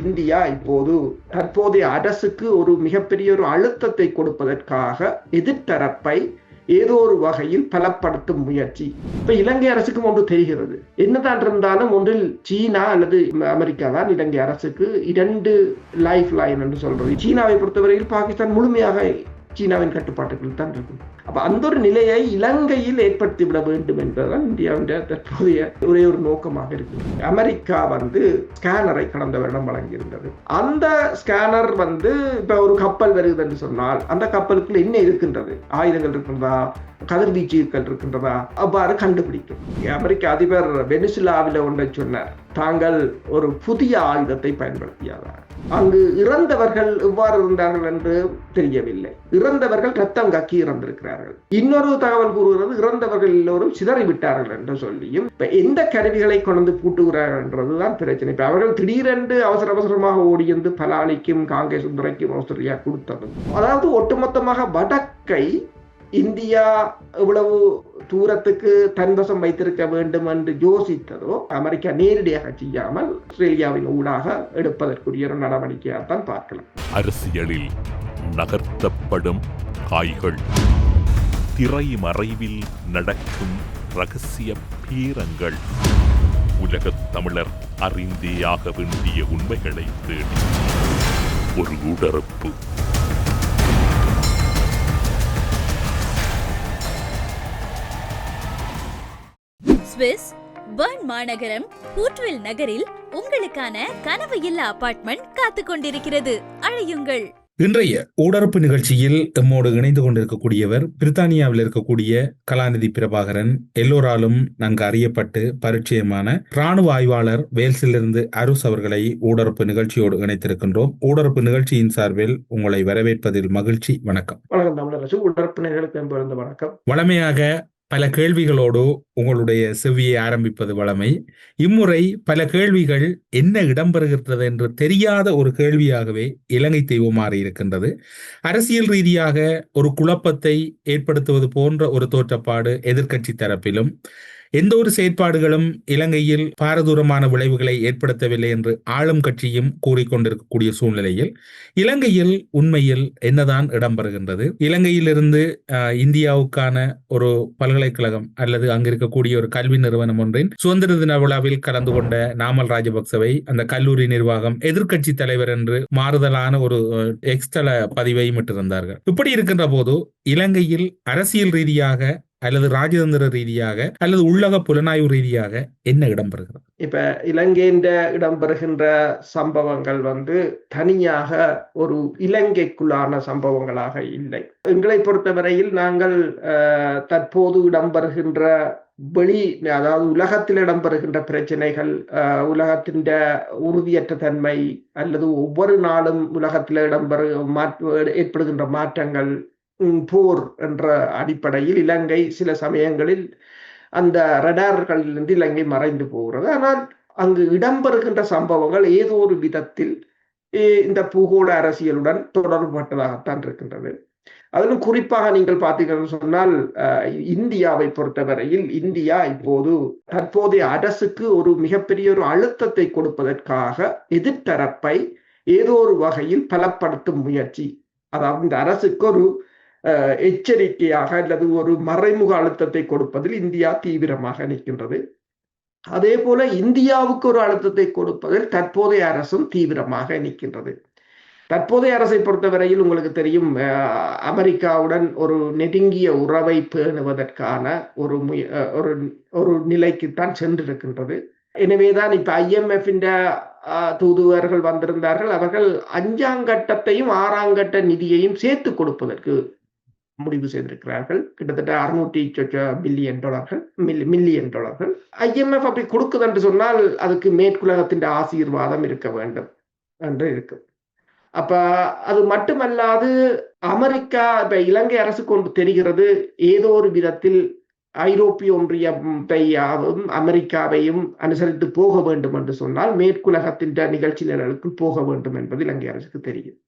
India இப்போது தற்போதைய அரசுக்கு ஒரு மிகப்பெரிய ஒரு அழுத்தத்தை கொடுப்பதற்காக எதிர்த்தரப்பை ஏதோ ஒரு வகையில் பலப்படுத்தும் முயற்சி. இப்ப இலங்கை அரசுக்கும் ஒன்று தெரிகிறது. என்னதான் இருந்தாலும் ஒன்றில் சீனா அல்லது அமெரிக்கா தான் இலங்கை அரசுக்கு இரண்டு லைஃப் லைன் என்று சொல்றது. சீனாவை பொறுத்தவரையில் பாகிஸ்தான் முழுமையாக சீனாவின் கட்டுப்பாட்டுக்குள் தான் இருக்கும். அப்ப அந்த ஒரு நிலையை இலங்கையில் ஏற்படுத்தி விட வேண்டும் என்பதுதான் இந்தியாவின் தற்போதைய ஒரே ஒரு நோக்கமாக இருக்கு அமெரிக்கா வந்து ஸ்கேனரை கடந்த வருடம் வழங்கியிருந்தது. அந்த ஸ்கேனர் வந்து இப்ப ஒரு கப்பல் வருகிறது என்று சொன்னால் அந்த கப்பலுக்குள்ள என்ன இருக்கின்றது? ஆயுதங்கள் இருக்கின்றதா? கதிர்வீச்சுகள் இருக்கின்றதா? அவ்வாறு கண்டுபிடிக்கும். அமெரிக்க அதிபர் வெனிசுலாவில் ஒன்றை சொன்னார். தாங்கள் ஒரு புதிய ஆயுதத்தை பயன்படுத்தியதார் அங்கு இறந்தவர்கள் எவ்வாறு இருந்தார்கள் என்று தெரியவில்லை. இறந்தவர்கள் ரத்தம் கக்கி இறந்திருக்கிறார்கள். இன்னொரு தகவல் கூறுகிறது இறந்தவர்கள் எல்லோரும் சிதறிவிட்டார்கள் என்று சொல்லியும் இப்ப எந்த கருவிகளை கொண்டு பூட்டுகிறார்கள் என்றதுதான் பிரச்சனை. இப்ப அவர்கள் திடீரென்று அவசர அவசரமாக ஓடியந்து பலாலிக்கும் காங்கிரஸ் துறைக்கும் ஆஸ்திரேலியா கொடுத்தது அதாவது ஒட்டுமொத்தமாக வடக்கை இந்தியா இவ்வளவு தூரத்துக்கு தன்வசம் வைத்திருக்க வேண்டும் என்று யோசித்ததோ அமெரிக்கா நேரடியாக செய்யாமல் ஆஸ்திரேலியாவின் ஊடாக எடுப்பதற்குரிய ஒரு நடவடிக்கையாக தான் பார்க்கலாம். அரசியலில் நகர்த்தப்படும் காய்கள் திரை மறைவில் நடக்கும் ரகசிய பீரங்கள். உலகத் தமிழர் அறிந்தேயாக வேண்டிய உண்மைகளை தேடி. ஒரு உடறுப்பு ஸ்விஸ் பர்ன் மாநகரம் பூட்வில் நகரில் உங்களுக்கான கனவு இல்ல அபார்ட்மெண்ட் காத்துக் கொண்டிருக்கிறது. அழையுங்கள். இன்றைய ஊடரப்பு நிகழ்ச்சியில் எம்மோடு இணைந்து கொண்டிருக்கக்கூடியவர் பிரித்தானியாவில் இருக்கக்கூடிய கலாநிதி பிரபாகரன். எல்லோராலும் நன்கு அறியப்பட்டு பரிச்சயமான ராணுவ ஆய்வாளர் வேல்ஸிலிருந்து அருஸ் அவர்களை ஊடரப்பு நிகழ்ச்சியோடு இணைத்திருக்கின்றோம். ஊடரப்பு நிகழ்ச்சியின் சார்பில் உங்களை வரவேற்பதில் மகிழ்ச்சி. வணக்கம். வணக்கம் தமிழரசு. வணக்கம். வளமையாக பல கேள்விகளோடு உங்களுடைய செவ்வியை ஆரம்பிப்பது வளமை. இம்முறை பல கேள்விகள் என்ன இடம்பெறுகிறது என்று தெரியாத ஒரு கேள்வியாகவே இலங்கை தீவு மாறி இருக்கின்றது. அரசியல் ரீதியாக ஒரு குழப்பத்தை ஏற்படுத்துவது போன்ற ஒரு தோற்றப்பாடு எதிர்கட்சி தரப்பிலும் எந்த ஒரு செயற்பாடுகளும் இலங்கையில் பாரதூரமான விளைவுகளை ஏற்படுத்தவில்லை என்று ஆளும் கட்சியும் கூறிக்கொண்டிருக்கக்கூடிய சூழ்நிலையில் இலங்கையில் உண்மையில் என்னதான் இடம்பெறுகின்றது? இலங்கையிலிருந்து இந்தியாவுக்கான ஒரு பல்கலைக்கழகம் அல்லது அங்கு இருக்கக்கூடிய ஒரு கல்வி நிறுவனம் ஒன்றின் சுதந்திர தின விழாவில் கலந்து கொண்ட நாமல் ராஜபக்சவை அந்த கல்லூரி நிர்வாகம் எதிர்க்கட்சி தலைவர் என்று மாறுதலான ஒரு அஹ், எக்ஸ்தல பதிவை இட்டிருந்தார்கள். இப்படி இருக்கின்ற போது இலங்கையில் அரசியல் ரீதியாக அல்லது ராஜதந்திர ரீதியாக அல்லது உள்ளக புலனாய்வு ரீதியாக என்ன இடம்பெறுகிறது? இப்ப இலங்கையின் இடம்பெறுகின்ற சம்பவங்கள் வந்து தனியாக ஒரு இலங்கைக்குள்ளான சம்பவங்களாக இல்லை. எங்களை பொறுத்தவரையில் நாங்கள் அஹ், தற்போது இடம்பெறுகின்ற வெளி அதாவது உலகத்தில் இடம்பெறுகின்ற பிரச்சனைகள் அஹ், உலகத்தின் உறுதியற்ற தன்மை அல்லது ஒவ்வொரு நாளும் உலகத்தில் இடம்பெறு மாற்று ஏற்படுகின்ற மாற்றங்கள் போர் என்ற அடிப்படையில் இலங்கை சில சமயங்களில் அந்த ரடார்களிலிருந்து இலங்கை மறைந்து போகிறது. ஆனால் அங்கு இடம்பெறுகின்ற சம்பவங்கள் ஏதோ ஒரு விதத்தில் இந்த பூகோள அரசியலுடன் தொடர்புபட்டதாகத்தான் இருக்கின்றது. அதிலும் குறிப்பாக நீங்கள் பார்த்தீங்கன்னு சொன்னால் அஹ், இந்தியாவை பொறுத்தவரையில் இந்தியா இப்போது தற்போதைய அரசுக்கு ஒரு மிகப்பெரிய ஒரு அழுத்தத்தை கொடுப்பதற்காக எதிர்த்தரப்பை ஏதோ ஒரு வகையில் பலப்படுத்தும் முயற்சி. அதாவது இந்த அரசுக்கு ஒரு எச்சரிக்கையாக அல்லது ஒரு மறைமுக அழுத்தத்தை கொடுப்பதில் இந்தியா தீவிரமாக நிற்கின்றது. அதே போல இந்தியாவுக்கு ஒரு அழுத்தத்தை கொடுப்பதில் தற்போதைய அரசும் தீவிரமாக நிற்கின்றது. தற்போதைய அரசை பொறுத்தவரையில் உங்களுக்கு தெரியும் அமெரிக்காவுடன் ஒரு நெருங்கிய உறவை பேணுவதற்கான ஒரு முய- ஒரு ஒரு நிலைக்குத்தான் சென்றிருக்கின்றது. எனவேதான் இப்ப ஐஎம்எஃப் தூதுவர்கள் வந்திருந்தார்கள். அவர்கள் அஞ்சாம் கட்டத்தையும் ஆறாம் கட்ட நிதியையும் சேர்த்து கொடுப்பதற்கு முடிவு செய்திருக்கிறார்கள். கிட்டத்தட்ட அறுநூற்றி பில்லியன் டாலர்கள் மில்லியன் டாலர்கள். ஐஎம்எஃப் அப்படி கொடுக்குது என்று சொன்னால் அதுக்கு மேற்குலகத்தின் ஆசீர்வாதம் இருக்க வேண்டும் என்று இருக்கு. அப்ப அது மட்டுமல்லாது அமெரிக்கா இப்ப இலங்கை அரசு கொண்டு தெரிகிறது. ஏதோ ஒரு விதத்தில் ஐரோப்பிய ஒன்றியத்தையாவும் அமெரிக்காவையும் அனுசரித்து போக வேண்டும் என்று சொன்னால் மேற்குலகத்தின் நிகழ்ச்சி நிரலுக்கு போக வேண்டும் என்பது இலங்கை அரசுக்கு தெரியும்.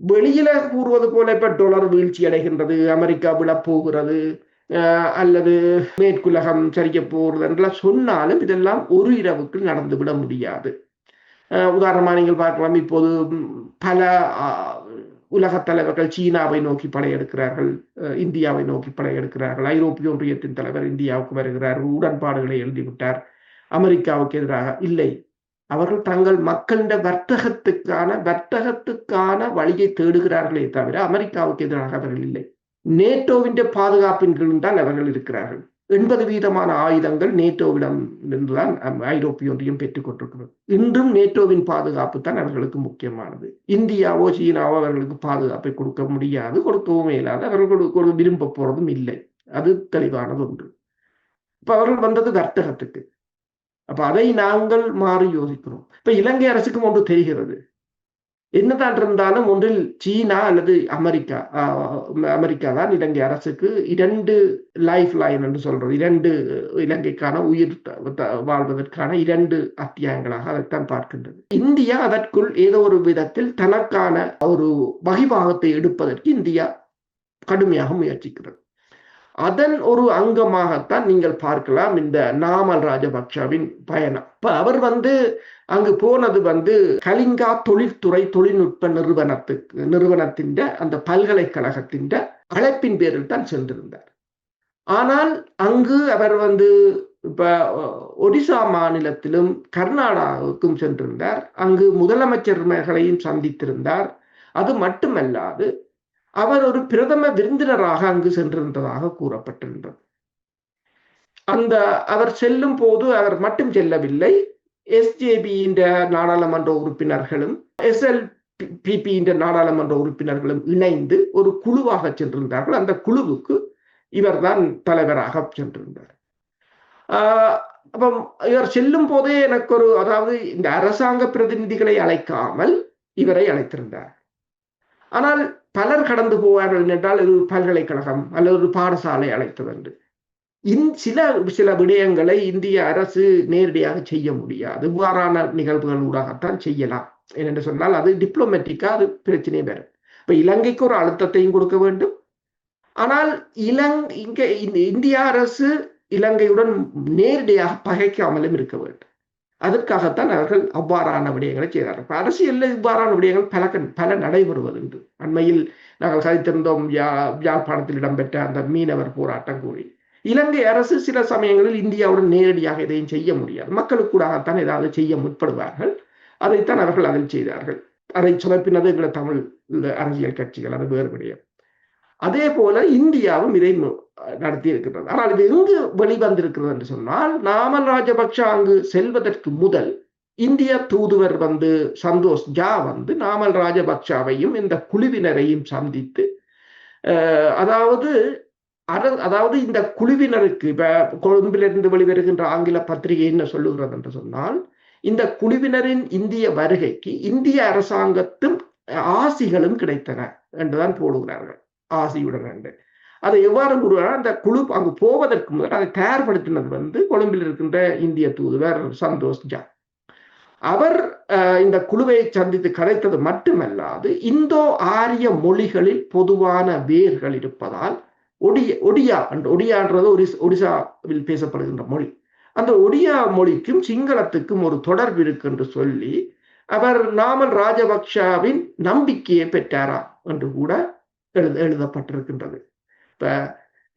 வெளியில கூறுவது போல இப்ப டொலர் வீழ்ச்சி அடைகின்றது அமெரிக்கா விழப்போகிறது அல்லது மேற்குலகம் சரிய போகிறது என்றெல்லாம் சொன்னாலும் இதெல்லாம் ஒரு இரவுக்கு நடந்துவிட முடியாது. உதாரணமாக நீங்கள் பார்க்கலாம் இப்போது பல அஹ், உலகத் தலைவர்கள் சீனாவை நோக்கி படையெடுக்கிறார்கள் அஹ், இந்தியாவை நோக்கி படையெடுக்கிறார்கள் ஐரோப்பிய ஒன்றியத்தின் தலைவர் இந்தியாவுக்கு வருகிறார் உடன்பாடுகளை எழுதிவிட்டார் அமெரிக்காவுக்கு எதிராக இல்லை. அவர்கள் தங்கள் மக்களின் வர்த்தகத்துக்கான வர்த்தகத்துக்கான வழியை தேடுகிறார்களே தவிர அமெரிக்காவுக்கு எதிராக அவர்கள் இல்லை. நேட்டோவின் பாதுகாப்பின் கீழும் தான் அவர்கள் இருக்கிறார்கள். எண்பது வீதமான ஆயுதங்கள் நேட்டோவிடம் இருந்துதான் ஐரோப்பிய ஒன்றியம் பெற்றுக் கொண்டிருக்கிறது. இன்றும் நேட்டோவின் பாதுகாப்பு தான் அவர்களுக்கு முக்கியமானது. இந்தியாவோ சீனாவோ அவர்களுக்கு பாதுகாப்பை கொடுக்க முடியாது கொடுக்கவும் இயலாது. அவர்கள் விரும்ப போறதும் இல்லை. அது தெளிவானது ஒன்று. இப்ப அவர்கள் வந்தது வர்த்தகத்துக்கு. அப்ப அதை நாங்கள் மாறி யோசிக்கிறோம். இப்ப இலங்கை அரசுக்கும் ஒன்று தெரிகிறது. என்னதான் இருந்தாலும் ஒன்றில் சீனா அல்லது அமெரிக்கா ஆஹ், அமெரிக்கா தான் இலங்கை அரசுக்கு இரண்டு லைஃப் லைன் என்று சொல்றது. இரண்டு இலங்கைக்கான உயிர் த- வாழ்வதற்கான இரண்டு அத்தியாயங்களாக அதைத்தான் பார்க்கின்றது. இந்தியா அதற்குள் ஏதோ ஒரு விதத்தில் தனக்கான ஒரு வகிபாகத்தை எடுப்பதற்கு இந்தியா கடுமையாக முயற்சிக்கிறது. அதன் ஒரு அங்கமாகத்தான் நீங்கள் பார்க்கலாம் இந்த நாமல் ராஜபக்ஷவின் பயணம். இப்ப அவர் வந்து அங்கு போனது வந்து கலிங்கா தொழில்துறை தொழில்நுட்ப நிறுவனத்துக்கு நிறுவனத்தின் அந்த பல்கலைக்கழகத்தின் அழைப்பின் பேரில் தான் சென்றிருந்தார். ஆனால் அங்கு அவர் வந்து இப்ப ஒடிசா மாநிலத்திலும் கர்நாடகாவுக்கும் சென்றிருந்தார். அங்கு முதலமைச்சர்களையும் சந்தித்திருந்தார். அது மட்டுமல்லாது அவர் ஒரு பிரதம விருந்தினராக அங்கு சென்றிருந்ததாக கூறப்பட்டிருந்தது. அந்த அவர் செல்லும் போது அவர் மட்டும் செல்லவில்லை. எஸ்ஜேபியின் நாடாளுமன்ற உறுப்பினர்களும் எஸ்எல் பிபியின் நாடாளுமன்ற உறுப்பினர்களும் இணைந்து ஒரு குழுவாக சென்றிருந்தார்கள். அந்த குழுவுக்கு இவர்தான் தலைவராக சென்றிருந்தார். ஆஹ் இவர் செல்லும் போதே எனக்கு ஒரு அதாவது இந்த அரசாங்க பிரதிநிதிகளை அழைக்காமல் இவரை அழைத்திருந்தார். ஆனால் பலர் கடந்து போவார்கள் என்றால் இது ஒரு பல்கலைக்கழகம் அல்லது ஒரு பாடசாலை அழைத்தது என்று. இன் சில சில விடயங்களை இந்திய அரசு நேரடியாக செய்ய முடியாது. இவ்வாறான நிகழ்வுகள் ஊடாகத்தான் செய்யலாம். ஏனென்று சொன்னால் அது டிப்ளமேட்டிக்கா அது பிரச்சனை வரும் இப்போ இலங்கைக்கு ஒரு அழுத்தத்தையும் கொடுக்க வேண்டும். ஆனால் இலங் இங்கே இந்த- இந்திய அரசு இலங்கையுடன் நேரடியாக பகைக்காமலும் இருக்க வேண்டும். அதற்காகத்தான் அவர்கள் அவ்வாறான விடயங்களை செய்தார்கள். இப்ப அரசியலில் இவ்வாறான விடயங்கள் பல கண்- பல நடைபெறுவதுண்டு அண்மையில் நாங்கள் கதைத்திருந்தோம் யா யாழ்ப்பாணத்தில் இடம்பெற்ற அந்த மீனவர் போராட்டம் கூறி. இலங்கை அரசு சில சமயங்களில் இந்தியாவுடன் நேரடியாக எதையும் செய்ய முடியாது. மக்களுக்கூடாகத்தான் ஏதாவது செய்ய முற்படுவார்கள். அதைத்தான் அவர்கள் அதில் செய்தார்கள். அதை சுமப்பினது எங்களை தமிழ் அரசியல் கட்சிகள் அது வேறு விடயம். அதே போல இந்தியாவும் இதை நடத்தி இருக்கிறது ஆனால் இது எங்கு வெளிவந்திருக்கிறது என்று சொன்னால் நாமல் ராஜபக்ஷ அங்கு செல்வதற்கு முதல் இந்திய தூதுவர் வந்து சந்தோஷ் ஜா வந்து நாமல் ராஜபக்ஷவையும் இந்த குழுவினரையும் சந்தித்து அதாவது அர- அதாவது இந்த குழுவினருக்கு இப்ப கொழும்பிலிருந்து வெளிவருகின்ற ஆங்கில பத்திரிகை என்ன சொல்லுகிறது என்று சொன்னால் இந்த குழுவினரின் இந்திய வருகைக்கு இந்திய அரசாங்கத்தும் ஆசிகளும் கிடைத்தன என்றுதான் போடுகிறார்கள். ஆசையுடன் என்று அதை எவ்வாறு கூறுவார் அந்த குழு அங்கு போவதற்கு முதல் அதை தயார்படுத்தினது வந்து கொழும்பில் இருக்கின்ற இந்திய தூதுவர் சந்தோஷ் ஜா. அவர் இந்த குழுவை சந்தித்து கதைத்தது மட்டுமல்லாது இந்தோ ஆரிய மொழிகளில் பொதுவான வேர்கள் இருப்பதால் ஒடிய ஒடியா அண்ட் ஒடியான்றது ஒரிஸ் ஒடிசாவில் பேசப்படுகின்ற மொழி. அந்த ஒடியா மொழிக்கும் சிங்களத்துக்கும் ஒரு தொடர்பு இருக்கு என்று சொல்லி அவர் நாமல் ராஜபக்ஷவின் நம்பிக்கையை பெற்றாரா என்று கூட எழுத எழுதப்பட்டிருக்கின்றது. இப்ப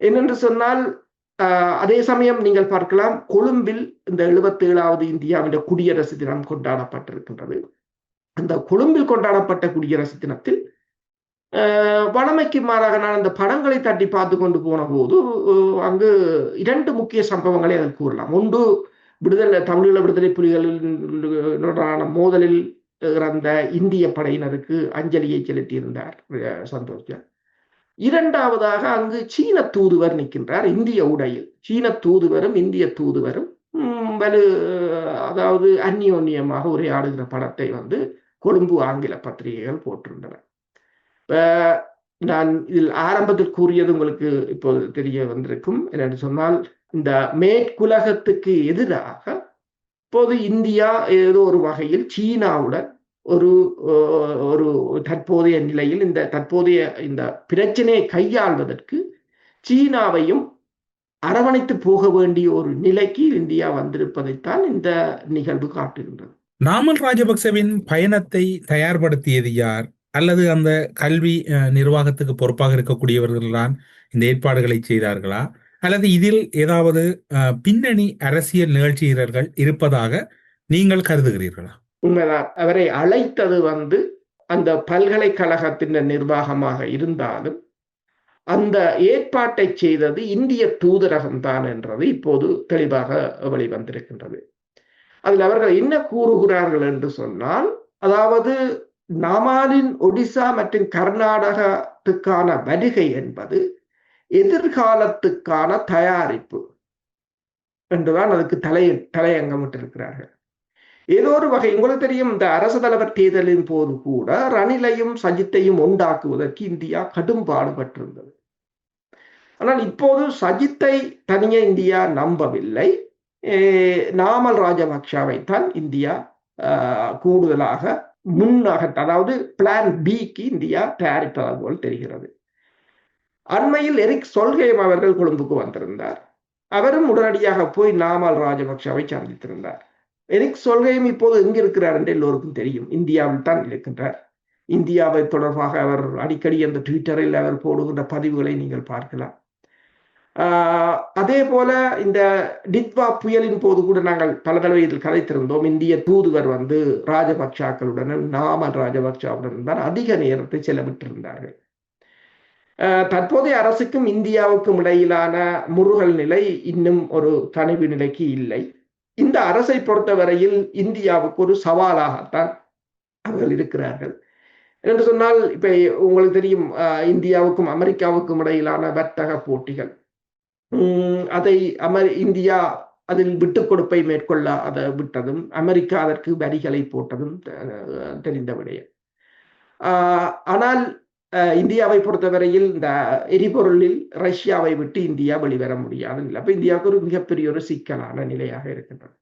என்னென்று சொன்னால் ஆஹ், அதே சமயம் நீங்கள் பார்க்கலாம் கொழும்பில் இந்த எழுபத்தி ஏழாவது இந்தியாவின் குடியரசு தினம் கொண்டாடப்பட்டிருக்கின்றது. அந்த கொழும்பில் கொண்டாடப்பட்ட குடியரசு தினத்தில் ஆஹ், மாறாக நான் அந்த படங்களை தட்டி பார்த்து கொண்டு போன போது அங்கு இரண்டு முக்கிய சம்பவங்களை அதில் கூறலாம். ஒன்று விடுதலை தமிழீழ விடுதலை புலிகளின் மோதலில் இறந்த இந்திய படையினருக்கு அஞ்சலியை செலுத்தியிருந்தார் அஹ், சந்தோஷ் இரண்டாவதாக அங்கு சீன தூதுவர் நிற்கின்றார் இந்திய உடையில். சீன தூதுவரும் இந்திய தூதுவரும் வலு அதாவது அந்நியோன்யமாக உரையாடுகிற படத்தை வந்து கொழும்பு ஆங்கில பத்திரிகைகள் போட்டிருந்தன. நான் இதில் ஆரம்பத்தில் கூறியது உங்களுக்கு இப்போது தெரிய வந்திருக்கும் என்னென்னு சொன்னால் இந்த மேற்குலகத்துக்கு எதிராக இப்போது இந்தியா ஏதோ ஒரு வகையில் சீனாவுடன் ஒரு ஒரு தற்போதைய நிலையில் இந்த தற்போதைய இந்த பிரச்சனையை கையாள்வதற்கு சீனாவையும் அரவணைத்து போக வேண்டிய ஒரு நிலைக்கு இந்தியா வந்திருப்பதைத்தான் இந்த நிகழ்வு காட்டுகின்றது. நாமல் ராஜபக்சவின் பயணத்தை தயார்படுத்தியது யார்? அல்லது அந்த கல்வி நிர்வாகத்துக்கு பொறுப்பாக இருக்கக்கூடியவர்கள் தான் இந்த ஏற்பாடுகளை செய்தார்களா? அல்லது இதில் ஏதாவது பின்னணி அரசியல் நிகழ்ச்சியீரர்கள் இருப்பதாக நீங்கள் கருதுகிறீர்களா? உண்மைதான். அவரை அழைத்தது வந்து அந்த பல்கலைக்கழகத்தின் நிர்வாகமாக இருந்தாலும் அந்த ஏற்பாட்டை செய்தது இந்திய தூதரகம் தான் என்றது இப்போது தெளிவாக வெளிவந்திருக்கின்றது. அதில் அவர்கள் என்ன கூறுகிறார்கள் என்று சொன்னால் அதாவது நாமாலின் ஒடிசா மற்றும் கர்நாடகத்துக்கான வருகை என்பது எதிர்காலத்துக்கான தயாரிப்பு என்றுதான் அதுக்கு தலை தலையங்கமிட்டிருக்கிறார்கள் ஏதோ ஒரு வகை உங்களுக்கு தெரியும் இந்த அரசு தலைவர் தேர்தலின் போது கூட ரணிலையும் சஜித்தையும் உண்டாக்குவதற்கு இந்தியா கடும் பாடுபட்டிருந்தது. ஆனால் இப்போது சஜித்தை தனியே இந்தியா நம்பவில்லை. நாமல் ராஜபக்ஷாவை தான் இந்தியா ஆஹ், கூடுதலாக முன்னாக அதாவது பிளான் பிக்கு இந்தியா தயாரிப்பதாக போல் தெரிகிறது. அண்மையில் எரிக் சொல்கேம் அவர்கள் கொழும்புக்கு வந்திருந்தார். அவரும் உடனடியாக போய் நாமல் ராஜபக்ஷவை சந்தித்திருந்தார். எரிக் சொல்கையும் இப்போது எங்கிருக்கிறார் என்று எல்லோருக்கும் தெரியும். இந்தியாவில் தான் இருக்கின்றார். இந்தியாவை தொடர்பாக அவர் அடிக்கடி அந்த ட்விட்டரில் அவர் போடுகின்ற பதிவுகளை நீங்கள் பார்க்கலாம். அதே போல இந்த டித்வா புயலின் போது கூட நாங்கள் பல தடவை இதில் கதைத்திருந்தோம். இந்திய தூதுவர் வந்து ராஜபக்ஷாக்களுடனும் நாமல் ராஜபக்சாவுடன் தான் அதிக நேரத்தை செலவிட்டிருந்தார்கள். தற்போதைய அரசுக்கும் இந்தியாவுக்கும் இடையிலான முருகல் நிலை இன்னும் ஒரு தனிவு நிலைக்கு இல்லை. இந்த அரசை பொறுத்தவரையில் இந்தியாவுக்கு ஒரு சவாலாகத்தான் அவர்கள் இருக்கிறார்கள். என்று சொன்னால் இப்ப உங்களுக்கு தெரியும் இந்தியாவுக்கும் அமெரிக்காவுக்கும் இடையிலான வர்த்தக போட்டிகள். அதை அமெரி இந்தியா அதில் விட்டு கொடுப்பை மேற்கொள்ள அதை விட்டதும் அமெரிக்கா அதற்கு வரிகளை போட்டதும் தெரிந்த விடயம். ஆனால் இந்தியாவை பொறுத்தவரையில் இந்த எரிபொருளில் ரஷ்யாவை விட்டு இந்தியா வெளிவர முடியாது இல்லை அப்ப இந்தியாவுக்கு ஒரு மிகப்பெரிய ஒரு சிக்கலான நிலையாக இருக்கின்றது.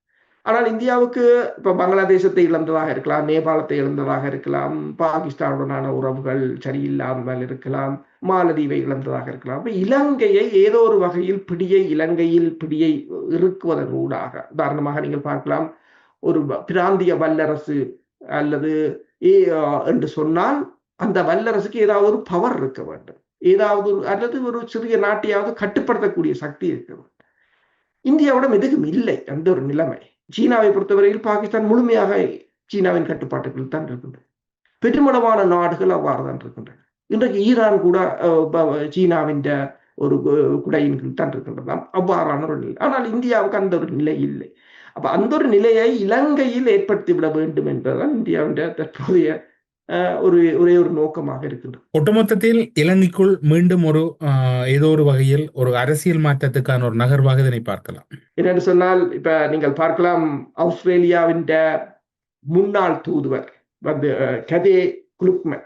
ஆனால் இந்தியாவுக்கு இப்ப பங்களாதேசத்தை இழந்ததாக இருக்கலாம் நேபாளத்தை இழந்ததாக இருக்கலாம் பாகிஸ்தானுடனான உறவுகள் சரியில்லாமல் இருக்கலாம் மாலதீவை இழந்ததாக இருக்கலாம். அப்ப இலங்கையை ஏதோ ஒரு வகையில் பிடியை இலங்கையில் பிடியை இறுக்குவதன் ஊடாக உதாரணமாக நீங்கள் பார்க்கலாம் ஒரு பிராந்திய வல்லரசு அல்லது ஏ- என்று சொன்னால் அந்த வல்லரசுக்கு ஏதாவது ஒரு பவர் இருக்க வேண்டும். ஏதாவது ஒரு அல்லது ஒரு சிறிய நாட்டையாவது கட்டுப்படுத்தக்கூடிய சக்தி இருக்க வேண்டும். இந்தியாவிடம் எதுக்கும் இல்லை அந்த ஒரு நிலைமை. சீனாவை பொறுத்தவரையில் பாகிஸ்தான் முழுமையாக சீனாவின் கட்டுப்பாட்டுக்குள் தான் இருக்கின்றது. பெருமளவான நாடுகள் அவ்வாறு தான் இருக்கின்றன. இன்றைக்கு ஈரான் கூட சீனாவின் ஒரு கு- குடையின் கீழ் தான் இருக்கின்றதாம் அவ்வாறான ஒரு நிலை. ஆனால் இந்தியாவுக்கு அந்த ஒரு நிலை இல்லை. அப்ப அந்த ஒரு நிலையை இலங்கையில் ஏற்படுத்தி விட வேண்டும் என்பதுதான் இந்தியாவின் தற்போதைய ஒரு ஒரே ஒரு நோக்கமாக இருக்கின்றது ஒட்டுமொத்தத்தில் இலங்கைக்குள் மீண்டும் ஒரு ஏதோ ஒரு வகையில் ஒரு அரசியல் மாற்றத்துக்கான ஒரு நகர்வாக இதனை பார்க்கலாம். என்னென்னு சொன்னால் இப்ப நீங்கள் பார்க்கலாம் ஆஸ்திரேலியாவின் முன்னாள் தூதுவர் வந்து கதே குலுக்மன்.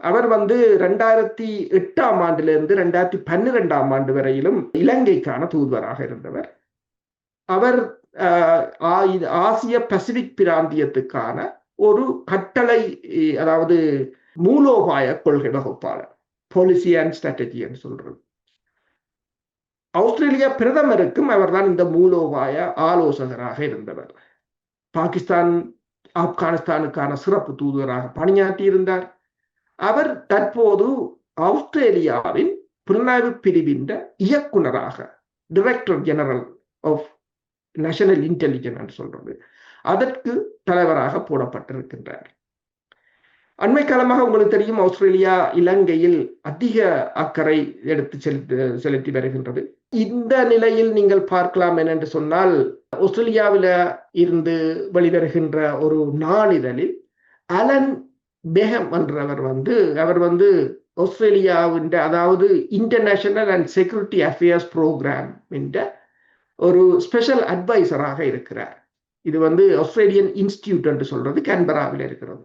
அவர் வந்து ரெண்டாயிரத்தி எட்டாம் ஆண்டிலிருந்து ரெண்டாயிரத்தி பன்னிரெண்டாம் ஆண்டு வரையிலும் இலங்கைக்கான தூதுவராக இருந்தவர். அவர் ஆசிய பசிபிக் பிராந்தியத்துக்கான ஒரு கட்டளை அதாவது மூலோபாய கொள்கை வகுப்பாளர் பாலிசி அண்ட் ஸ்ட்ராட்டஜி என்று சொல்றது. ஆஸ்திரேலியா பிரதமருக்கும் அவர்தான் இந்த மூலோபாய ஆலோசகராக இருந்தவர். பாகிஸ்தான் ஆப்கானிஸ்தானுக்கான சிறப்பு தூதுவராக பணியாற்றி இருந்தார் அவர் தற்போது ஆஸ்திரேலியாவின் புலனாய்வு பிரிவின் இயக்குனராக director general of national intelligence சொல்றது. அதற்கு தலைவராக போடப்பட்டிருக்கின்றார். அண்மை காலமாக உங்களுக்கு தெரியும் ஆஸ்திரேலியா இலங்கையில் அதிக அக்கறை எடுத்து செலுத்தி செலுத்தி வருகின்றது. இந்த நிலையில் நீங்கள் பார்க்கலாம் என்னென்று சொன்னால் ஆஸ்திரேலியாவில இருந்து வெளிவருகின்ற ஒரு நாளிதழில் அலன் பெஹம் என்றவர் வந்து அவர் வந்து ஆஸ்திரேலியாவின் அதாவது international and security affairs programme என்ற ஒரு ஸ்பெஷல் அட்வைசராக இருக்கிறார். இது வந்து ஆஸ்திரேலியன் இன்ஸ்டியூட் என்று சொல்றது கேன்பராவில் இருக்கிறது.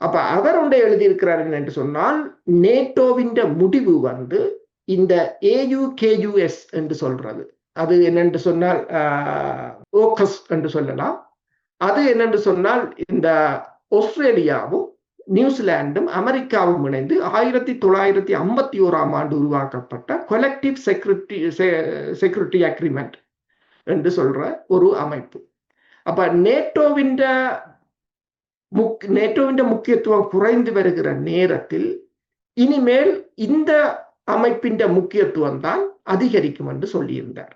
அப்ப அவர் ஒன்றை எழுதியிருக்கிறார் என்று சொன்னால் நேட்டோவின் முடிவு வந்து இந்த ஏயு கேயுஎஸ் என்று சொல்றது. அது என்னென்று சொன்னால் ஓகஸ் என்று சொல்லலாம். அது என்னென்று சொன்னால் இந்த ஆஸ்திரேலியாவும் நியூசிலாண்டும் அமெரிக்காவும் இணைந்து ஆயிரத்தி தொள்ளாயிரத்தி ஐம்பத்தி ஓராம் ஆண்டு உருவாக்கப்பட்ட கொலெக்டிவ் செக்யூரிட்டி செக்யூரிட்டி அக்ரிமெண்ட் என்று சொல்ற ஒரு அமைப்பு. அப்ப நேட்டோவின் முக் நேட்டோவின் முக்கியத்துவம் குறைந்து வருகிற நேரத்தில் இனிமேல் இந்த அமைப்பின் முக்கியத்துவம் தான் அதிகரிக்கும் என்று சொல்லியிருந்தார்.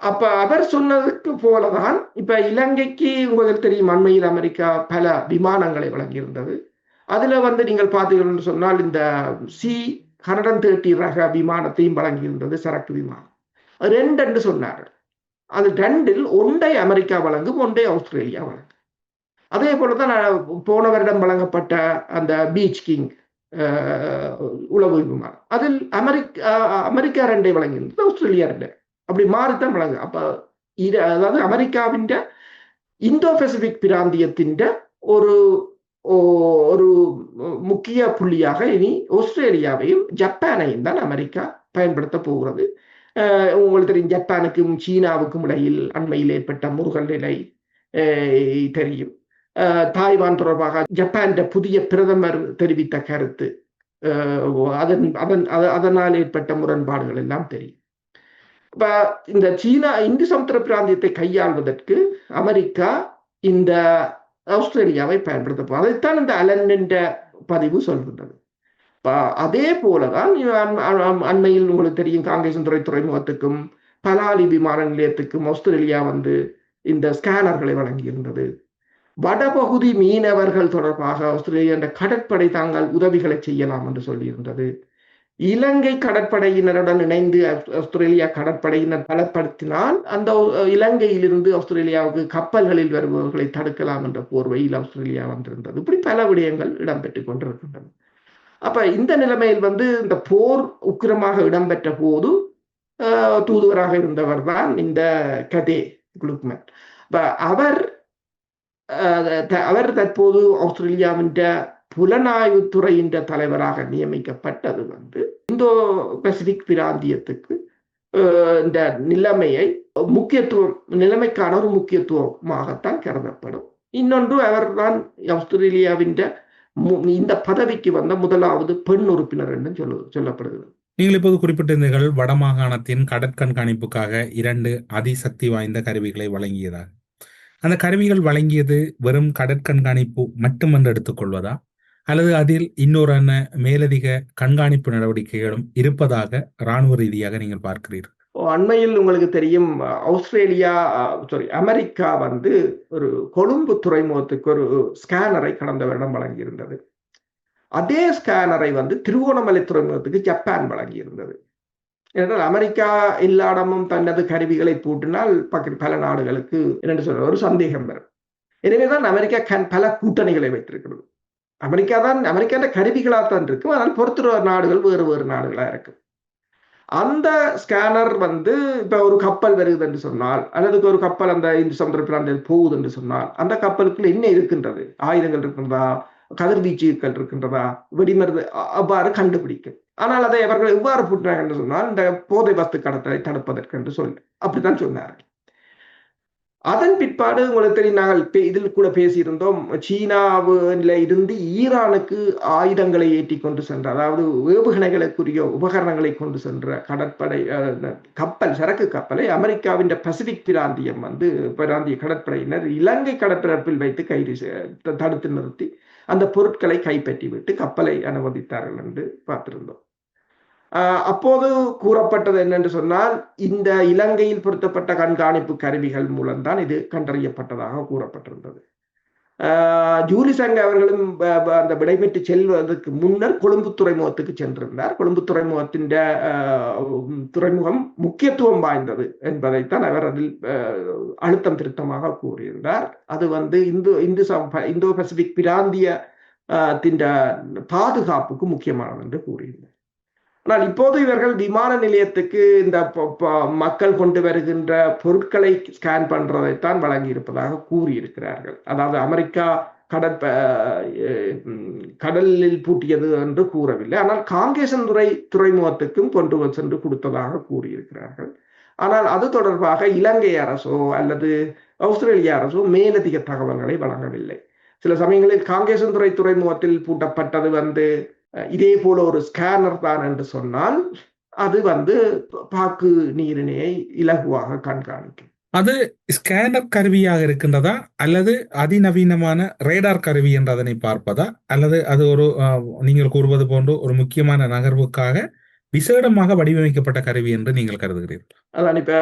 அப்ப அவர் சொன்னதுக்கு போலதான் இப்ப இலங்கைக்கு உங்களுக்கு தெரியும் அண்மையில் அமெரிக்கா பல விமானங்களை வழங்கியிருந்தது. அதுல வந்து நீங்கள் பார்த்தீங்கன்னு சொன்னால் இந்த சி ஹண்ட்ரட் தேர்ட்டி ரக விமானத்தையும் வழங்கியிருந்தது சரக்கு விமானம். ரெண்டு என்று சொன்னார்கள். அது ரெண்டில் ஒன்றை அமெரிக்கா வழங்கும் ஒன்றை ஆஸ்திரேலியா வழங்கும். அதே போல தான் போன வருடம் வழங்கப்பட்ட அந்த பீச் கிங் உளவு விமானம். அதில் அமெரிக்கா அமெரிக்கா ரெண்டை வழங்கியிருந்தது ஆஸ்திரேலியா ரெண்டு. அப்படி மாறித்தான் வழங்கு அப்ப இது அதாவது அமெரிக்காவின் இந்தோ பசிபிக் பிராந்தியத்தின் ஒரு ஒரு முக்கிய புள்ளியாக இனி ஆஸ்திரேலியாவையும் ஜப்பானையும் தான் அமெரிக்கா பயன்படுத்த போகிறது. உங்களுக்கு தெரியும் ஜப்பானுக்கும் சீனாவுக்கும் இடையில் அண்மையில் ஏற்பட்ட முருகல் நிலை தெரியும். தாய்வான் தொடர்பாக ஜப்பான் புதிய பிரதமர் தெரிவித்த கருத்து அதன் அதன் அதனால் ஏற்பட்ட முரண்பாடுகள் எல்லாம் தெரியும். இப்ப இந்த சீனா இந்து சமுத்திர பிராந்தியத்தை கையாள்வதற்கு அமெரிக்கா இந்த ஆஸ்திரேலியாவை பயன்படுத்த அதைத்தான் இந்த அலன் என்ற பதிவு சொல்கின்றது. அதே போலதான் அண்மையில் உங்களுக்கு தெரியும் காங்கேசன் துறை துறைமுகத்துக்கும் பலாலி விமான நிலையத்துக்கும் ஆஸ்திரேலியா வந்து இந்த ஸ்கேனர்களை வழங்கியிருந்தது. வடபகுதி மீனவர்கள் தொடர்பாக ஆஸ்திரேலியா என்ற கடற்படை தாங்கள் உதவிகளை செய்யலாம் என்று சொல்லியிருந்தது. இலங்கை கடற்படையினருடன் இணைந்து ஆஸ்திரேலியா கடற்படையினர் பலப்படுத்தினால் அந்த இலங்கையிலிருந்து ஆஸ்திரேலியாவுக்கு கப்பல்களில் வருபவர்களை தடுக்கலாம் என்ற போர்வையில் ஆஸ்திரேலியா வந்திருந்தது. இப்படி பல விடயங்கள் இடம்பெற்றுக் கொண்டிருக்கின்றன. அப்ப இந்த நிலைமையில் வந்து இந்த போர் உக்கிரமாக இடம்பெற்ற போது தூதுவராக இருந்தவர் தான் இந்த கதே குளுக்மன் அவர் அவர் தற்போது ஆஸ்திரேலியாவின் புலனாய்வுத்துறையின் தலைவராக நியமிக்கப்பட்டது வந்து இந்தோ பசிபிக் பிராந்தியத்துக்கு இந்த நிலைமையை முக்கியத்துவம் நிலைமைக்கான ஒரு முக்கியத்துவமாகத்தான் கருதப்படும். இன்னொன்று அவர்தான் ஆஸ்திரேலியாவின் இந்த பதவிக்கு வந்த முதலாவது பெண் உறுப்பினர் என்று சொல்ல சொல்லப்படுகிறது. நீங்கள் இப்போது குறிப்பிட்டிருந்தீர்கள் வடமாகாணத்தின் கடற்கண்காணிப்புக்காக இரண்டு அதிசக்தி வாய்ந்த கருவிகளை வழங்கியதாக அந்த கருவிகள் வழங்கியது வெறும் கடற்கண்காணிப்பு மட்டுமென்று எடுத்துக்கொள்வதா? அல்லது அதில் இன்னொரு மேலதிக கண்காணிப்பு நடவடிக்கைகளும் இருப்பதாக இராணுவ ரீதியாக நீங்கள் பார்க்கிறீர்கள்? அண்மையில் உங்களுக்கு தெரியும் ஆஸ்திரேலியா சாரி அமெரிக்கா வந்து ஒரு கொழும்பு துறைமுகத்துக்கு ஒரு ஸ்கேனரை கடந்த வருடம் வழங்கியிருந்தது. அதே ஸ்கேனரை வந்து திருவோணமலை துறைமுகத்துக்கு ஜப்பான் வழங்கியிருந்தது. ஏனென்றால் அமெரிக்கா இல்லாடமும் தனது கருவிகளை பூட்டினால் பக்க பல நாடுகளுக்கு என்னென்று சொல்ற ஒரு சந்தேகம் வரும். எனவேதான் அமெரிக்கா கண் பல கூட்டணிகளை வைத்திருக்கிறது. அமெரிக்கா தான் அமெரிக்கான கருவிகளாக தான் இருக்கும் ஆனால் பொறுத்துற நாடுகள் வேறு வேறு நாடுகளாக இருக்கும். அந்த ஸ்கேனர் வந்து இப்ப ஒரு கப்பல் வருகுது என்று சொன்னால் அல்லது ஒரு கப்பல் அந்த இந்து சமுதிர பிராந்தியில் போகுது என்று சொன்னால் அந்த கப்பலுக்குள்ள என்ன இருக்கின்றது? ஆயுதங்கள் இருக்கின்றதா? கதிர்வீச்சுகள் இருக்கின்றதா? வெடிமருந்து அவ்வாறு கண்டுபிடிக்கும். ஆனால் அதை அவர்கள் எவ்வாறு பூட்டினார்கள் என்று சொன்னால் இந்த போதை வஸ்து கடத்தலை தடுப்பதற்கு என்று சொல்லி அப்படித்தான் சொன்னார்கள். அதன் பிற்பாடு உங்களுக்கு தெரியும் நாங்கள் இதில் கூட பேசியிருந்தோம். சீனாவில் இருந்து ஈரானுக்கு ஆயுதங்களை ஏற்றி கொண்டு சென்ற அதாவது ஏவுகணைகளுக்குரிய உபகரணங்களை கொண்டு சென்ற கடற்படை கப்பல் சரக்கு கப்பலை அமெரிக்காவின் பசிபிக் பிராந்தியம் வந்து பிராந்திய கடற்படையினர் இலங்கை கடற்பரப்பில் வைத்து கைது தடுத்து நிறுத்தி அந்த பொருட்களை கைப்பற்றி விட்டு கப்பலை அனுமதித்தார்கள் என்று பார்த்திருந்தோம். அப்போது கூறப்பட்டது என்னென்று சொன்னால் இந்த இலங்கையில் பொருத்தப்பட்ட கண்காணிப்பு கருவிகள் மூலம்தான் இது கண்டறியப்பட்டதாக கூறப்பட்டிருந்தது. ஜூலி சங்க அவர்களும் அந்த விடைபெற்று செல்வதற்கு முன்னர் கொழும்பு துறைமுகத்துக்கு சென்றிருந்தார். கொழும்பு துறைமுகத்தின் துறைமுகம் முக்கியத்துவம் வாய்ந்தது என்பதைத்தான் அவர் அதில் அழுத்தம் திருத்தமாக கூறியிருந்தார். அது வந்து இந்து இந்து இந்தோ பசிபிக் பிராந்திய பாதுகாப்புக்கு முக்கியமானது என்று கூறியிருந்தார். ஆனால் இப்போது இவர்கள் விமான நிலையத்துக்கு இந்த மக்கள் கொண்டு வருகின்ற பொருட்களை ஸ்கேன் பண்றதைத்தான் வழங்கியிருப்பதாக கூறியிருக்கிறார்கள். அதாவது அமெரிக்கா கடற்ப கடலில் பூட்டியது என்று கூறவில்லை. ஆனால் காங்கேசன் துறை துறைமுகத்துக்கும் கொண்டு சென்று கொடுத்ததாக கூறியிருக்கிறார்கள். ஆனால் அது தொடர்பாக இலங்கை அரசோ அல்லது ஆஸ்திரேலிய அரசோ மேலதிக தகவல்களை வழங்கவில்லை. சில சமயங்களில் காங்கேசன் துறை துறைமுகத்தில் பூட்டப்பட்டது வந்து இதே போல ஒரு ஸ்கேனர் தான் என்று சொன்னால் அது வந்து பாக்கு நீரிணையை இலகுவாக கண்காணிக்கும். அது ஸ்கேனர் கருவியாக இருக்கின்றதா? அல்லது அதிநவீனமான ரேடார் கருவி என்று அதனை பார்ப்பதா? அல்லது அது ஒரு நீங்கள் கூறுவது போன்று ஒரு முக்கியமான நகர்வுக்காக விசேடமாக வடிவமைக்கப்பட்ட கருவி என்று நீங்கள் கருதுகிறீர்கள். அதான் இப்ப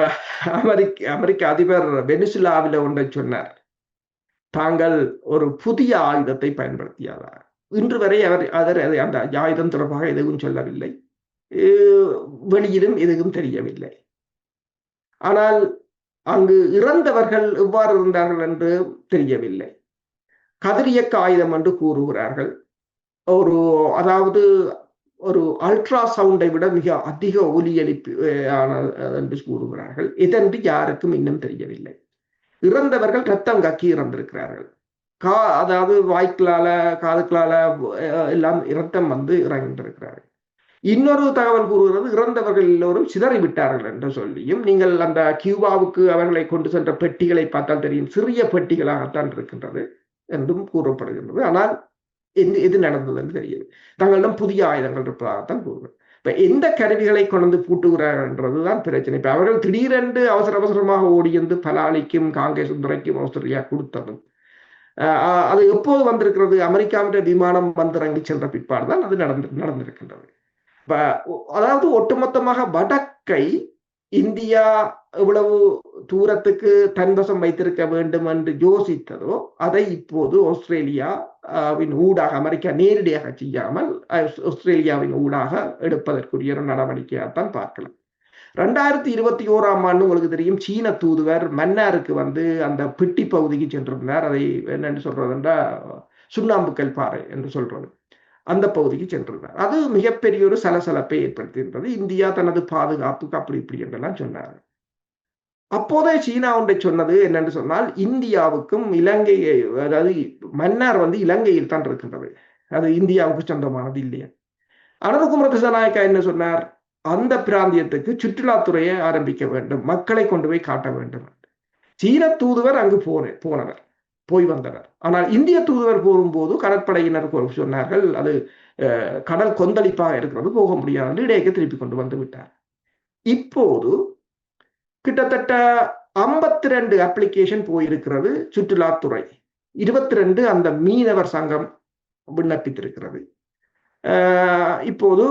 அமெரிக்க அமெரிக்க அதிபர் வெனிசுலாவில் ஒன்றை சொன்னார். தாங்கள் ஒரு புதிய ஆயுதத்தை பயன்படுத்தியதா இன்று வரை அவர் அவர் அதை அந்த ஆயுதம் தொடர்பாக எதுவும் சொல்லவில்லை. வெளியிலும் எதுவும் தெரியவில்லை. ஆனால் அங்கு இறந்தவர்கள் எவ்வாறு இருந்தார்கள் என்று தெரியவில்லை. கதிரியக்க ஆயுதம் என்று கூறுகிறார்கள். ஒரு அதாவது ஒரு அல்ட்ரா சவுண்டை விட மிக அதிக ஒலியளிப்பு அஹ், என்று கூறுகிறார்கள். இதென்று யாருக்கும் இன்னும் தெரியவில்லை. இறந்தவர்கள் ரத்தம் கக்கி இறந்திருக்கிறார்கள். கா அதாவது வாய்க்களால காதுக்களால எல்லாம் இரத்தம் வந்து இறங்கின்றிருக்கிறார்கள் இன்னொரு தகவல் கூறுகிறது இறந்தவர்கள் எல்லோரும் சிதறிவிட்டார்கள் என்று சொல்லியும் நீங்கள் அந்த கியூபாவுக்கு அவர்களை கொண்டு சென்ற பெட்டிகளை பார்த்தால் தெரியும் சிறிய பெட்டிகளாகத்தான் இருக்கின்றது என்றும் கூறப்படுகின்றது. ஆனால் எது எது நடந்தது என்று தெரியுது தங்களிடம் புதிய ஆயுதங்கள் இருப்பதாகத்தான் கூறுகிறார் இப்ப எந்த கருவிகளை கொண்டு பூட்டுகிறார்கள்ன்றதுதான் பிரச்சனை. இப்ப அவர்கள் திடீரென்று அவசர அவசரமாக ஓடியந்து பலாலிக்கும் காங்கிரஸ் துறைக்கும் ஆஸ்திரேலியா கொடுத்ததும் அது எப்போது வந்திருக்கிறது? அமெரிக்காவிட விமானம் வந்திறங்கி சென்ற பிற்பாடு தான் அது நடந்து நடந்திருக்கின்றது. அதாவது ஒட்டுமொத்தமாக வடக்கை இந்தியா எவ்வளவு தூரத்துக்கு தன்வசம் வைத்திருக்க வேண்டும் என்று யோசித்ததோ அதை இப்போது ஆஸ்திரேலியாவின் ஊடாக அமெரிக்கா நேரடியாக செய்யாமல் ஆஸ்திரேலியாவின் ஊடாக எடுப்பதற்குரிய ஒரு நடவடிக்கையாகத்தான் பார்க்கலாம். ரெண்டாயிரத்தி இருபத்தி ஓராம் ஆண்டு உங்களுக்கு தெரியும் சீன தூதுவர் மன்னாருக்கு வந்து அந்த பிட்டி பகுதிக்கு சென்றிருந்தார். அதை என்னன்னு சொல்றதுன்றா சுண்ணாம்புக்கல் பாறை என்று சொல்றது. அந்த பகுதிக்கு சென்றிருந்தார். அது மிகப்பெரிய ஒரு சலசலப்பை ஏற்படுத்தியிருந்தது. இந்தியா தனது பாதுகாப்புக்கு அப்படி இப்படி என்றெல்லாம் சொன்னார் அப்போதே சீனா ஒன்றை சொன்னது என்னென்று சொன்னால் இந்தியாவுக்கும் இலங்கை அதாவது மன்னார் வந்து இலங்கையில் தான் இருக்கின்றது. அது இந்தியாவுக்கு சொந்தமானது இல்லையா. அனந்தகுமார திசாநாயக்கா என்ன சொன்னார்? அந்த பிராந்தியத்துக்கு சுற்றுலாத்துறையை ஆரம்பிக்க வேண்டும். மக்களை கொண்டு போய் காட்ட வேண்டும். சீன தூதுவர் அங்கு போன போனவர் போய் வந்தனர் ஆனால் இந்திய தூதுவர் போகும்போது கடற்படையினர் சொன்னார்கள் அது கடல் கொந்தளிப்பாக இருக்கிறது போக முடியாது என்று இடையே திருப்பி கொண்டு வந்து விட்டார். இப்போது கிட்டத்தட்ட ஐம்பத்தி ரெண்டு அப்ளிகேஷன் போயிருக்கிறது சுற்றுலாத்துறை இருபத்தி ரெண்டு அந்த மீனவர் சங்கம் விண்ணப்பித்திருக்கிறது. இப்போது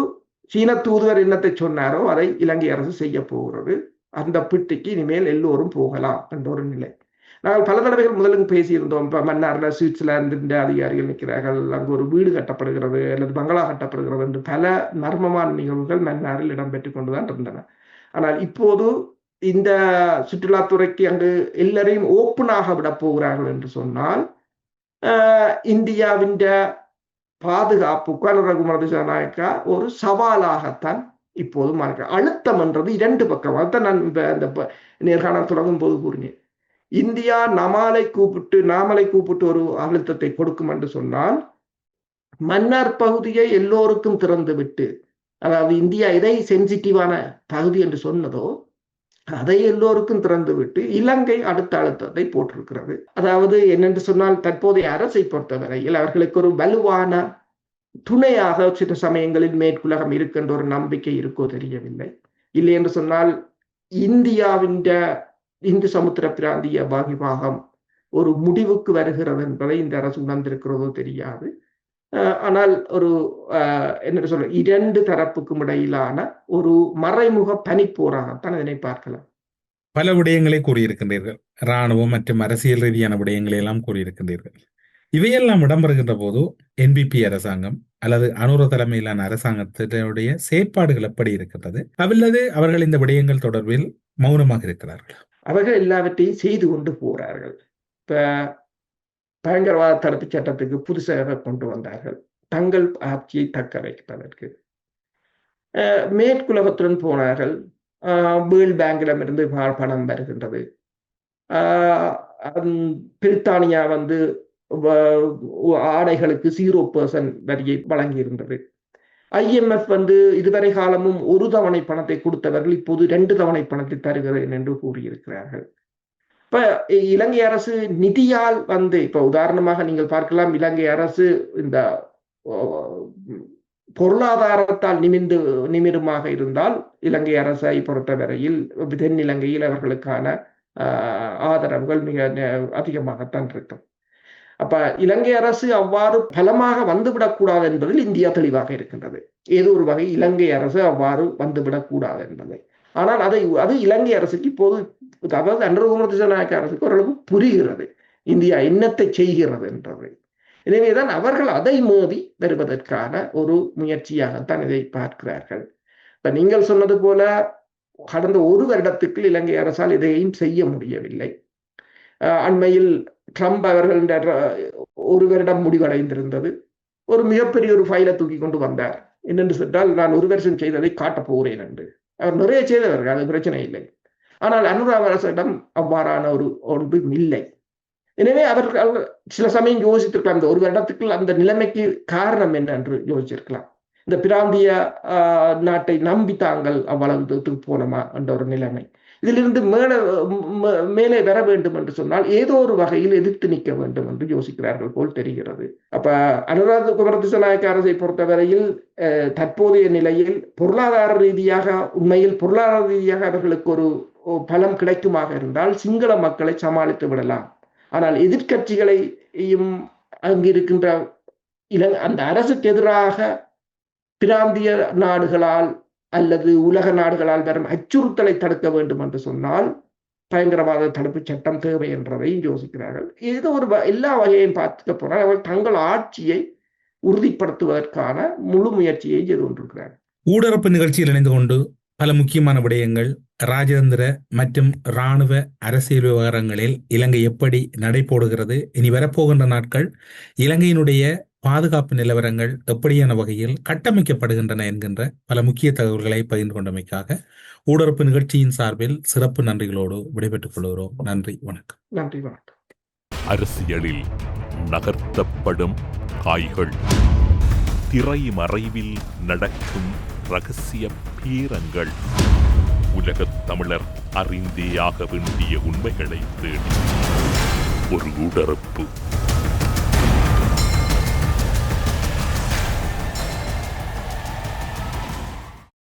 சீன தூதுவர் என்னத்தை சொன்னாரோ அதை இலங்கை அரசு செய்ய போகிறது. அந்த பிட்டிக்கு இனிமேல் எல்லோரும் போகலாம் என்ற ஒரு நிலை. நாங்கள் பல தடவைகள் முதலும் பேசியிருந்தோம். இப்போ மன்னாரில் சுவிட்சர்லாந்து அதிகாரிகள் நிற்கிறார்கள். அங்கு ஒரு வீடு கட்டப்படுகிறது அல்லது பங்களா கட்டப்படுகிறது என்று பல மர்மமான நிகழ்வுகள் மன்னாரில் இடம்பெற்று கொண்டுதான் இருந்தன. ஆனால் இப்போது இந்த சுற்றுலாத்துறைக்கு அங்கு எல்லாரையும் ஓப்பனாக விட போகிறார்கள் என்று சொன்னால் இந்தியாவின் பாதுகாப்பு அனுரகுமார திசாநாயக்கா ஒரு சவாலாகத்தான் இப்போது மாறுகிறது. அழுத்தம் என்றது இரண்டு பக்கம். அதுதான் நான் இப்ப இந்த ப- நேர்காணல் தொடங்கும் போது கூறினேன். இந்தியா நமாலை கூப்பிட்டு நாமலை கூப்பிட்டு ஒரு அழுத்தத்தை கொடுக்கும் என்று சொன்னால் மன்னார் பகுதியை எல்லோருக்கும் திறந்து விட்டு அதாவது இந்தியா எதை சென்சிட்டிவான பகுதி என்று சொன்னதோ அதை எல்லோருக்கும் திறந்துவிட்டு இலங்கை அடுத்த அழுத்தத்தை போட்டிருக்கிறது. அதாவது என்னென்று சொன்னால் தற்போதைய அரசை பொறுத்தவரையில் அவர்களுக்கு ஒரு வலுவான துணையாக சில சமயங்களில் மேற்குலகம் இருக்கின்ற ஒரு நம்பிக்கை இருக்கோ தெரியவில்லை. இல்லை என்று சொன்னால் இந்தியாவின் இந்து சமுத்திர பிராந்திய பாகிபாகம் ஒரு முடிவுக்கு வருகிறது என்பதை இந்த அரசு உணர்ந்திருக்கிறதோ தெரியாது. ஆனால் ஒரு என்ன சொல்ற இரண்டு தரப்புக்கும் இடையிலான ஒரு மறைமுக பனிப்போராகத்தான் இதனை பார்க்கலாம். பல விடயங்களை கூறியிருக்கின்றீர்கள். இராணுவம் மற்றும் அரசியல் ரீதியான விடயங்களை எல்லாம் கூறியிருக்கின்றீர்கள். இவையெல்லாம் இடம்பெறுகின்ற போது என்பிபி அரசாங்கம் அல்லது அனுர தலைமையிலான அரசாங்கத்தினுடைய செயற்பாடுகள் எப்படி இருக்கின்றது? அல்லது அவர்கள் இந்த விடயங்கள் தொடர்பில் மௌனமாக இருக்கிறார்கள்? அவர்கள் எல்லாவற்றையும் செய்து கொண்டு போறார்கள். இப்ப பயங்கரவாத தடுப்பு சட்டத்துக்கு புதுசாக கொண்டு வந்தார்கள். தங்கள் ஆட்சியை தக்க வைப்பதற்கு. மேற்குலகத்துடன் போனார்கள். ஆஹ் வேர்ல்ட் பேங்கிடமிருந்து இருந்து பணம் வருகின்றது. ஆஹ் பிரித்தானியா வந்து ஆடைகளுக்கு ஜீரோ பர்சன்ட் வரியை வழங்கியிருந்தது. ஐஎம்எஃப் வந்து இதுவரை காலமும் ஒரு தவணை பணத்தை கொடுத்தவர்கள் இப்போது ரெண்டு தவணை பணத்தை தருகிறேன் என்று கூறியிருக்கிறார்கள். இப்ப இலங்கை அரசு நிதியால் வந்து இப்ப உதாரணமாக நீங்கள் பார்க்கலாம் இலங்கை அரசு இந்த பொருளாதாரத்தால் நிமிந்து நிமிருமாக இருந்தால் இலங்கை அரசை பொறுத்தவரையில் தென் இலங்கையில் அவர்களுக்கான ஆதரவுகள் மிக நெ- அதிகமாகத்தான் இருக்கும். அப்ப இலங்கை அரசு அவ்வாறு பலமாக வந்துவிடக்கூடாது என்பதில் இந்தியா தெளிவாக இருக்கின்றது. ஏதோ ஒரு வகை இலங்கை அரசு அவ்வாறு வந்துவிடக்கூடாது என்பதை. ஆனால் அதை அது இலங்கை அரசுக்கு இப்போது அதாவது அனுரகுமார திசாநாயக்க அரசுக்கு ஓரளவு புரிகிறது. இந்தியா என்னத்தை செய்கிறது என்றது. எனவேதான் அவர்கள் அதை மோதி வருவதற்கான ஒரு முயற்சியாகத்தான் இதை பார்க்கிறார்கள். இப்ப நீங்கள் சொன்னது போல கடந்த ஒரு வருடத்துக்கு இலங்கை அரசால் இதையும் செய்ய முடியவில்லை. அஹ் அண்மையில் ட்ரம்ப் அவர்கள் ஒரு வருடம் முடிவடைந்திருந்தது. ஒரு மிகப்பெரிய ஒரு ஃபைலை தூக்கி கொண்டு வந்தார். என்னென்று சொன்னால் நான் ஒரு வருஷம் செய்ததை காட்டப் போகிறேன் என்று. அவர் நிறைய செய்தவர்கள் அது பிரச்சனை இல்லை. ஆனால் அனுராவரசிடம் அவ்வாறான ஒரு ஒன்றும் இல்லை. எனவே அவர்கள் சில சமயம் யோசித்திருக்கலாம் இந்த ஒரு வருடத்துக்குள் அந்த நிலைமைக்கு காரணம் என்ன என்று யோசிச்சிருக்கலாம் இந்த பிராந்திய ஆஹ், நாட்டை நம்பி தாங்கள் அவ்வளவு தூரத்துக்கு போனோமா என்ற ஒரு நிலைமை. இதிலிருந்து மேலே மேலே வர வேண்டும் என்று சொன்னால் ஏதோ ஒரு வகையில் எதிர்த்து நிற்க வேண்டும் என்று யோசிக்கிறார்கள் போல் தெரிகிறது. அப்ப அனுராத குமரதிசநாயக்க அரசை பொறுத்தவரையில் தற்போதைய நிலையில் பொருளாதார ரீதியாக உண்மையில் பொருளாதார ரீதியாக அவர்களுக்கு ஒரு பலம் கிடைக்குமாக இருந்தால் சிங்கள மக்களை சமாளித்து விடலாம். ஆனால் எதிர்க்கட்சிகளையும் அங்கு இருக்கின்ற அந்த அரசுக்கு எதிராக பிராந்திய நாடுகளால் அல்லது உலக நாடுகளால் வரும் அச்சுறுத்தலை தடுக்க வேண்டும் என்று சொன்னால் பயங்கரவாத தடுப்பு சட்டம் தேவை என்றதையும் யோசிக்கிறார்கள். இது ஒரு வ- எல்லா வகையையும் பார்த்துக்க போனால் அவர்கள் தங்கள் ஆட்சியை உறுதிப்படுத்துவதற்கான முழு முயற்சியை செய்து கொண்டிருக்கிறார்கள். ஊடரப்பு நிகழ்ச்சியில் இணைந்து கொண்டு பல முக்கியமான விடயங்கள் ராஜதந்திர மற்றும் இராணுவ அரசியல் விவகாரங்களில் இலங்கை எப்படி நடைபோடுகிறது இனி வரப்போகின்ற நாட்கள் இலங்கையினுடைய பாதுகாப்பு நிலவரங்கள் எப்படியான வகையில் கட்டமைக்கப்படுகின்றன என்கின்ற பல முக்கிய தகவல்களை பகிர்ந்து கொண்டமைக்காக ஊடரப்பு நிகழ்ச்சியின் சார்பில் சிறப்பு நன்றிகளோடு விடைபெற்றுக் கொள்கிறோம். நன்றி வணக்கம். நன்றி வணக்கம். அரசியலில் நகர்த்தப்படும் காய்கள். திரைமறைவில் நடக்கும் ரகசிய பீரங்கள். உலகத் தமிழர் அறிந்தேயாக வேண்டிய உண்மைகளை தேடி. ஒரு உடறுப்பு